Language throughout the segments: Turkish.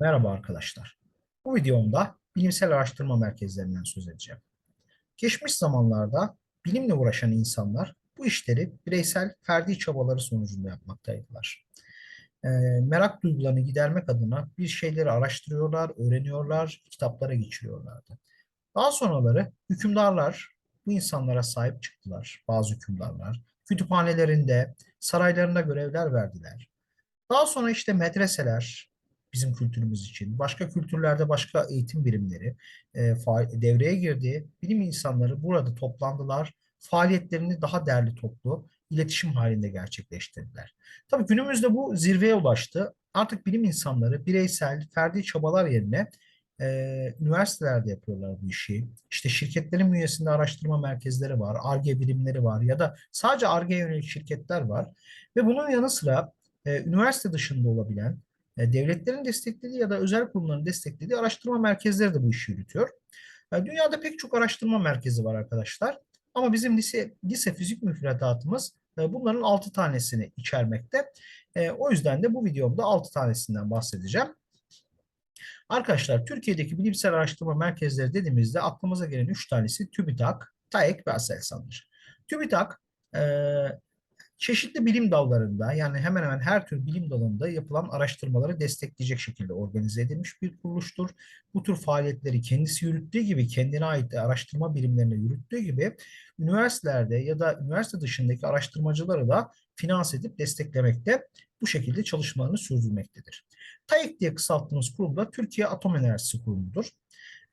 Merhaba arkadaşlar. Bu videomda bilimsel araştırma merkezlerinden söz edeceğim. Geçmiş zamanlarda bilimle uğraşan insanlar bu işleri bireysel, ferdi çabaları sonucunda yapmaktaydılar. Ee, merak duygularını gidermek adına bir şeyleri araştırıyorlar, öğreniyorlar, kitaplara geçiriyorlardı. Daha sonraları hükümdarlar bu insanlara sahip çıktılar, bazı hükümdarlar. Kütüphanelerinde, saraylarında görevler verdiler. Daha sonra işte medreseler bizim kültürümüz için, başka kültürlerde başka eğitim birimleri e, devreye girdi. Bilim insanları burada toplandılar. Faaliyetlerini daha derli toplu, iletişim halinde gerçekleştirdiler. Tabii günümüzde bu zirveye ulaştı. Artık bilim insanları bireysel, ferdi çabalar yerine e, üniversitelerde yapıyorlar bu işi. İşte şirketlerin bünyesinde araştırma merkezleri var, Ar-Ge birimleri var ya da sadece Ar-Ge'ye yönelik şirketler var. Ve bunun yanı sıra e, üniversite dışında olabilen, devletlerin desteklediği ya da özel kurumların desteklediği araştırma merkezleri de bu işi yürütüyor. E, dünyada pek çok araştırma merkezi var arkadaşlar. Ama bizim lise, lise fizik müfredatımız e, bunların 6 tanesini içermekte. E, o yüzden de bu videomda 6 tanesinden bahsedeceğim. Arkadaşlar Türkiye'deki bilimsel araştırma merkezleri dediğimizde aklımıza gelen 3 tanesi TÜBİTAK, TAEK ve ASELSAN'dır. TÜBİTAK e, çeşitli bilim dallarında yani hemen hemen her tür bilim dalında yapılan araştırmaları destekleyecek şekilde organize edilmiş bir kuruluştur. Bu tür faaliyetleri kendisi yürüttüğü gibi kendine ait araştırma birimlerine yürüttüğü gibi üniversitelerde ya da üniversite dışındaki araştırmacıları da finanse edip desteklemekte bu şekilde çalışmalarını sürdürmektedir. TAEK diye kısalttığımız kurum da Türkiye Atom Enerjisi Kurumu'dur.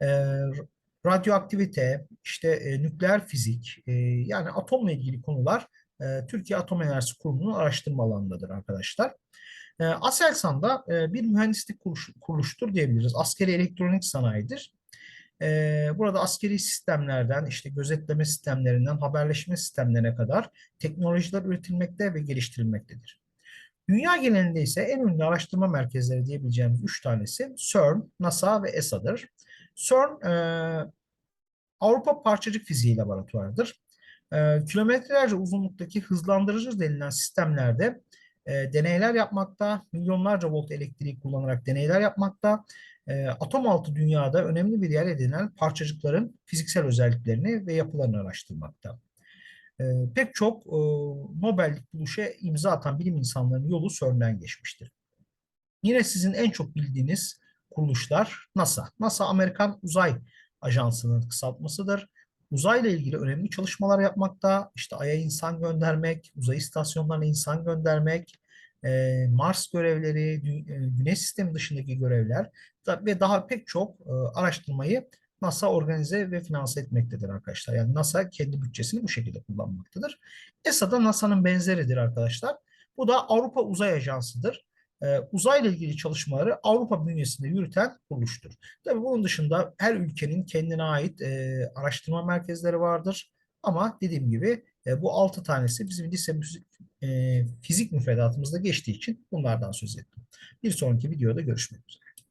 Ee, radyoaktivite, işte e, nükleer fizik, e, yani atomla ilgili konular e, Türkiye Atom Enerjisi Kurumu'nun araştırma alanındadır arkadaşlar. E, Aselsan da e, bir mühendislik kuruluş, kuruluştur diyebiliriz. Askeri elektronik sanayidir. E, burada askeri sistemlerden, işte gözetleme sistemlerinden, haberleşme sistemlerine kadar teknolojiler üretilmekte ve geliştirilmektedir. Dünya genelinde ise en ünlü araştırma merkezleri diyebileceğimiz üç tanesi CERN, NASA ve ESA'dır. CERN, e, Avrupa Parçacık Fiziği Laboratuvarıdır. E, kilometrelerce uzunluktaki hızlandırıcı denilen sistemlerde e, deneyler yapmakta, milyonlarca volt elektriği kullanarak deneyler yapmakta, e, atom altı dünyada önemli bir yer edinen parçacıkların fiziksel özelliklerini ve yapılarını araştırmakta. E, pek çok e, Nobel'lik buluşa imza atan bilim insanlarının yolu CERN'den geçmiştir. Yine sizin en çok bildiğiniz kuruluşlar NASA. NASA Amerikan Uzay Ajansı'nın kısaltmasıdır uzayla ilgili önemli çalışmalar yapmakta. İşte Ay'a insan göndermek, uzay istasyonlarına insan göndermek, e, Mars görevleri, e, Güneş sistemi dışındaki görevler ve daha pek çok e, araştırmayı NASA organize ve finanse etmektedir arkadaşlar. Yani NASA kendi bütçesini bu şekilde kullanmaktadır. ESA da NASA'nın benzeridir arkadaşlar. Bu da Avrupa Uzay Ajansı'dır uzayla ilgili çalışmaları Avrupa bünyesinde yürüten kuruluştur. Tabii bunun dışında her ülkenin kendine ait e, araştırma merkezleri vardır. Ama dediğim gibi e, bu altı tanesi bizim lise e, fizik müfredatımızda geçtiği için bunlardan söz ettim. Bir sonraki videoda görüşmek üzere.